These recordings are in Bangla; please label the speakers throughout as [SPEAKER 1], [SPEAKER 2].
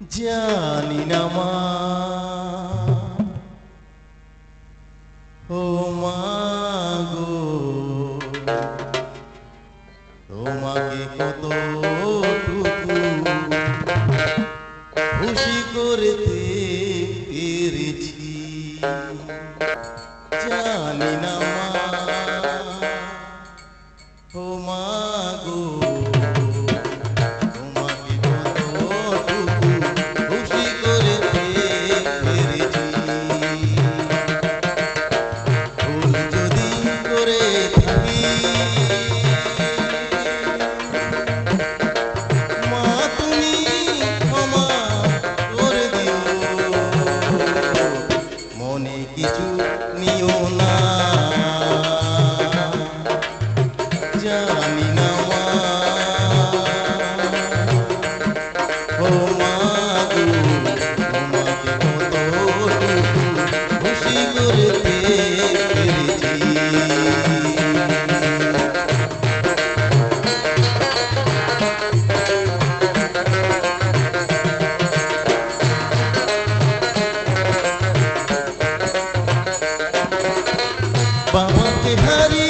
[SPEAKER 1] জানি না মা। ও তোমাকে কত খুশি করতে পেরেছি জানি না Isunion बाबा के हरी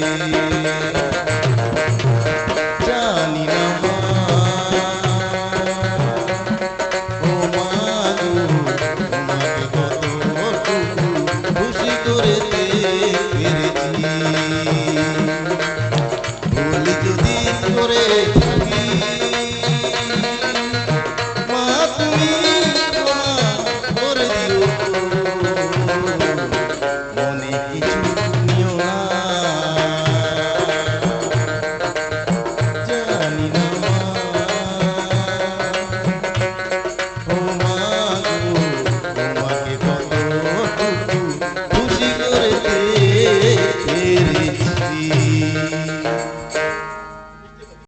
[SPEAKER 1] Thank you.